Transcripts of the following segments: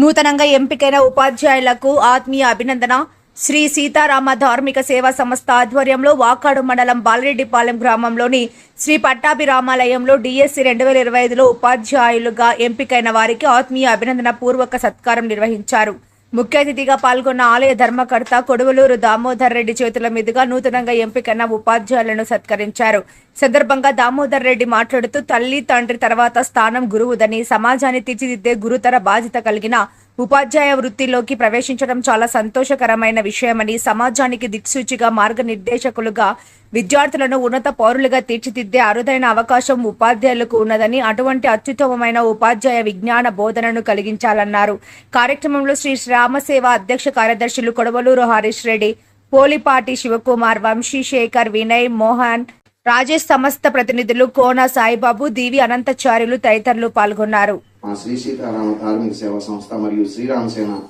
నూతనంగా ఎంపికైన ఉపాధ్యాయులకు ఆత్మీయ అభినందన. శ్రీ సీతారామ ధార్మిక సేవా సంస్థ ఆధ్వర్యంలో వాకాడు మండలం బాలరెడ్డిపాలెం గ్రామంలోని శ్రీ పట్టాభిరామాలయంలో డిఎస్సి రెండు వేల ఇరవై ఐదులో ఉపాధ్యాయులుగా ఎంపికైన వారికి ఆత్మీయ అభినందన పూర్వక సత్కారం నిర్వహించారు. ముఖ్య అతిథిగా పాల్గొన్న ఆలయ ధర్మకర్త కొడవలూరు దామోదర్ రెడ్డి చేతుల మీదుగా నూతనంగా ఎంపికైన ఉపాధ్యాయులను సత్కరించారు. సందర్భంగా దామోదర్ రెడ్డి మాట్లాడుతూ తల్లి తండ్రి తర్వాత స్థానం గురువుదని సమాజాన్ని తీర్చిదిద్దే గురుతర బాధ్యత కలిగిన ఉపాధ్యాయ వృత్తిలోకి ప్రవేశించడం చాలా సంతోషకరమైన విషయమని సమాజానికి దిక్సూచిగా మార్గనిర్దేశకులుగా విద్యార్థులను ఉన్నత పౌరులుగా తీర్చిదిద్దే అరుదైన అవకాశం ఉపాధ్యాయులకు ఉన్నదని అటువంటి అత్యుత్తమమైన ఉపాధ్యాయ విజ్ఞాన బోధనను కలిగించాలన్నారు. కార్యక్రమంలో శ్రీ శ్రామసేవ అధ్యక్ష కార్యదర్శులు కొడవలూరు హరీష్ రెడ్డి పోలిపాటి శివకుమార్ వంశీ శేఖర్ వినయ్ మోహన్ రాజేష్ సమస్త ప్రతినిధులు కోన సాయిబాబు దీవి అనంతచార్యులు తదితరులు పాల్గొన్నారు. మా శ్రీ సీతారామ కార్మిక సేవా సంస్థ మరియు శ్రీరామసేన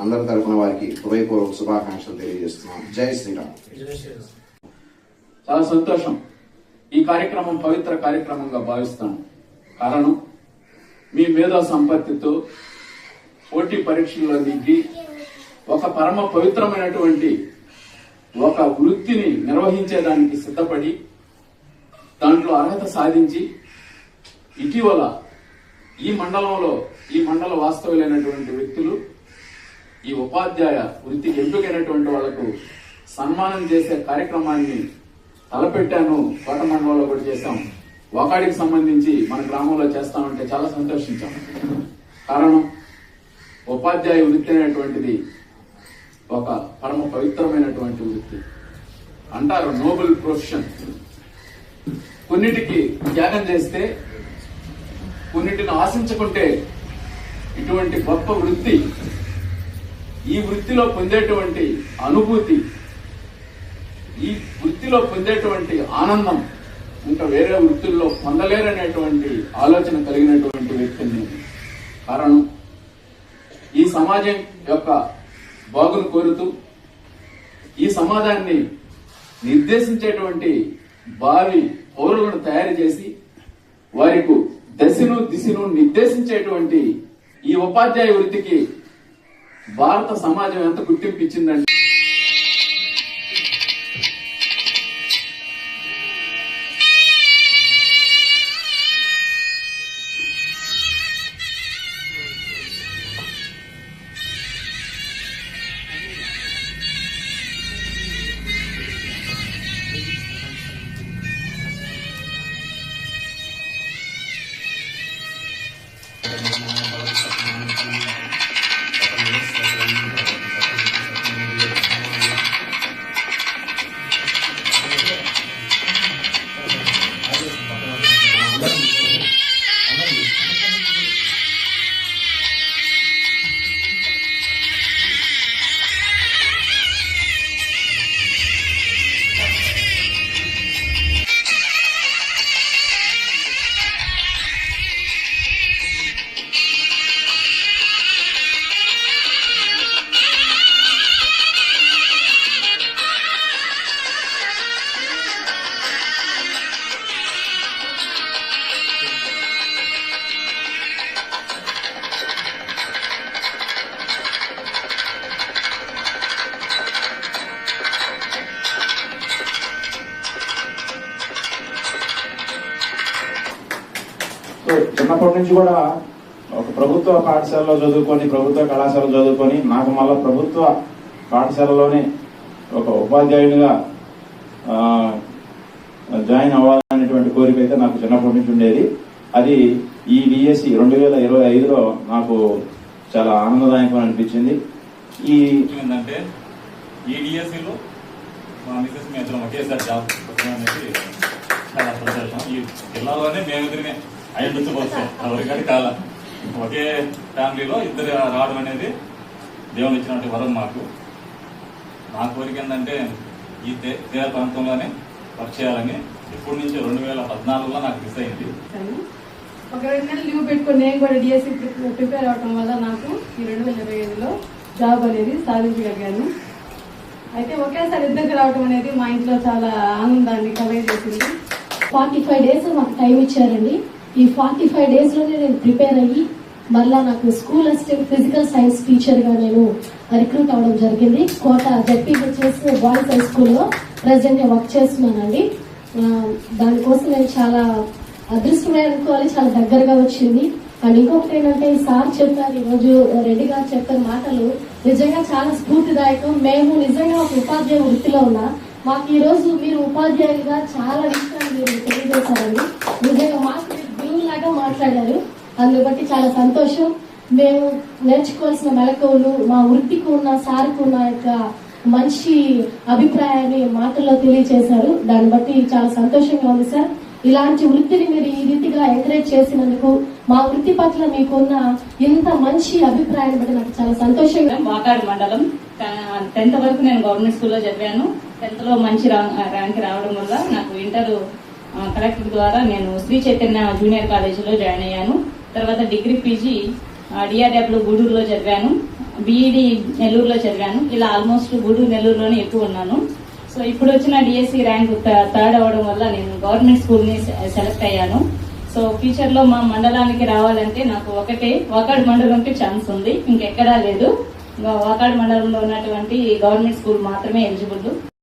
అందరి తరపున వారికి హృదయపూర్వక శుభాకాంక్షలు తెలియజేస్తున్నాం జై శ్రీరామ్. చాలా సంతోషం. ఈ కార్యక్రమం పవిత్ర కార్యక్రమంగా భావిస్తాను. కారణం మీ మేధా సంపత్తితో పోటీ పరీక్షల్లో దిగి ఒక పరమ పవిత్రమైనటువంటి ఒక వృత్తిని నిర్వహించేదానికి సిద్ధపడి దాంట్లో అర్హత సాధించి ఇటీవల ఈ మండలంలో ఈ మండల వాస్తవులైనటువంటి వ్యక్తులు ఈ ఉపాధ్యాయ వృత్తికి ఎంపికైనటువంటి వాళ్ళకు సన్మానం చేసే కార్యక్రమాన్ని తలపెట్టాను. కోట మండలంలో కూడా చేశాం. వాకాడికి సంబంధించి మన గ్రామంలో చేస్తామంటే చాలా సంతోషించాం. కారణం ఉపాధ్యాయ వృత్తి అనేటువంటిది ఒక పరమ పవిత్రమైనటువంటి వృత్తి. అంటారు నోబెల్ ప్రొఫెషన్. కొన్నిటికి త్యాగం చేస్తే కొన్నిటిని ఆశించుకుంటే ఇటువంటి గొప్ప వృత్తి ఈ వృత్తిలో పొందేటువంటి అనుభూతి ఈ వృత్తిలో పొందేటువంటి ఆనందం ఇంకా వేరే వృత్తుల్లో పొందలేరనేటువంటి ఆలోచన కలిగినటువంటి వ్యక్తిని కారణం ఈ సమాజం యొక్క బాగును కోరుతూ ఈ సమాజాన్ని నిర్దేశించేటువంటి భావి పౌరులను తయారు చేసి వారికి దశను దిశను నిర్దేశించేటువంటి ఈ ఉపాధ్యాయ వృత్తికి భారత సమాజం ఎంత గుర్తింపు ఇచ్చిందంటే సో చిన్నప్పటి నుంచి కూడా ఒక ప్రభుత్వ పాఠశాలలో చదువుకొని ప్రభుత్వ కళాశాల చదువుకొని నాకు మళ్ళా ప్రభుత్వ పాఠశాలలోనే ఒక ఉపాధ్యాయునిగా జాయిన్ అవ్వాలనేటువంటి కోరిక అయితే నాకు చిన్నప్పటి నుంచి ఉండేది. అది ఈ డిఎస్సి రెండు వేల ఇరవై ఐదులో నాకు చాలా ఆనందదాయకం అనిపించింది. ఈ ఏంటంటే ఈ డిఎస్సిలో మా మిసెస్ మీ ఇద్దరం ఒకేసారి జాబ్ అనేది చాలా సంతోషం. ఈ జిల్లాలోనే మేము ఇద్దరినే ఐదు వస్తాం ఎవరికని కాల. ఒకే ఫ్యామిలీలో ఇద్దరు రావడం అనేది దేవుని ఇచ్చినటువంటి వరం మాకు. నా కోరిక ఏంటంటే ఈ తీర ప్రాంతంలోనే వర్క్ చేయాలని ఇప్పటి నుంచి రెండు వేల పద్నాలుగులో నాకు మిస్ అయింది. ఒక రెండు నెలలు లీవ్ పెట్టుకుని నేను కూడా డిఎస్సి ప్రిపేర్ అవడం వల్ల నాకు ఈ రెండు వేల ఇరవై ఐదులో జాబ్ అనేది సాధించగలిగాను. అయితే ఒకేసారి ఇద్దరికి రావడం అనేది మా ఇంట్లో చాలా ఆనందాన్ని కలగజేసింది. ఫార్టీ ఫైవ్ డేస్ మాకు టైం ఇచ్చారండి. ఈ ఫార్టీ ఫైవ్ డేస్లోనే నేను ప్రిపేర్ అయ్యి మరలా నాకు స్కూల్ అసిస్టెంట్ ఫిజికల్ సైన్స్ టీచర్గా నేను రిక్రూట్ అవ్వడం జరిగింది. కోట జడ్పీహెచ్ఎస్ బాయ్స్ హై స్కూల్లో ప్రజెంట్ వర్క్ చేస్తున్నానండి. దానికోసం నేను చాలా అదృష్టమే అనుకోవాలి చాలా దగ్గరగా వచ్చింది. అండ్ ఇంకొకటి ఏంటంటే సార్ చెప్పారు ఈరోజు రెడ్డి గారు చెప్పిన మాటలు నిజంగా చాలా స్ఫూర్తిదాయకం. మేము నిజంగా ఒక ఉపాధ్యాయ వృత్తిలో ఉన్నా మాకు ఈ రోజు మీరు ఉపాధ్యాయులుగా చాలా విషయాలు మీరు తెలియజేశారండి. నిజంగా మాకు లాగా మాట్లాడారు. అందుబట్టి చాలా సంతోషం. మేము నేర్చుకోవాల్సిన మెలకువలు మా వృత్తికి ఉన్న సార్కు ఉన్న యొక్క మంచి అభిప్రాయాన్ని మాటల్లో తెలియజేశారు దాన్ని బట్టి చాలా సంతోషంగా ఉంది సార్. ఇలాంటి వృత్తిని మీరు ఈ రీతిగా ఎంకరేజ్ చేసినందుకు మా వృత్తి పట్ల మీకున్న ఇంత మంచి అభిప్రాయాన్ని బట్టి నాకు చాలా సంతోషంగా వాకాడు మండలం టెన్త్ వరకు నేను గవర్నమెంట్ స్కూల్లో చదివాను. టెన్త్లో మంచి రా- ర్యాంక్ రావడం వల్ల నాకు ఇంటర్ కలెక్టర్ ద్వారా నేను శ్రీ చైతన్య జూనియర్ కాలేజీలో జాయిన్ అయ్యాను. తర్వాత డిగ్రీ పీజీ డిఆర్డబ్ల్యూ గూడూరులో చదివాను. బీఈడి నెల్లూరులో చదివాను. ఇలా ఆల్మోస్ట్ గూడూరు నెల్లూరులోనే ఎక్కువ ఉన్నాను. సో ఇప్పుడు వచ్చిన డిఎస్సి ర్యాంక్ థర్డ్ అవ్వడం వల్ల నేను గవర్నమెంట్ స్కూల్ని సెలెక్ట్ అయ్యాను. సో ఫ్యూచర్లో మా మండలానికి రావాలంటే నాకు ఒకటే వాకాడు మండలంకి ఛాన్స్ ఉంది. ఇంకెక్కడా లేదు. ఇంకా వాకాడు మండలంలో ఉన్నటువంటి గవర్నమెంట్ స్కూల్ మాత్రమే ఎలిజిబుల్.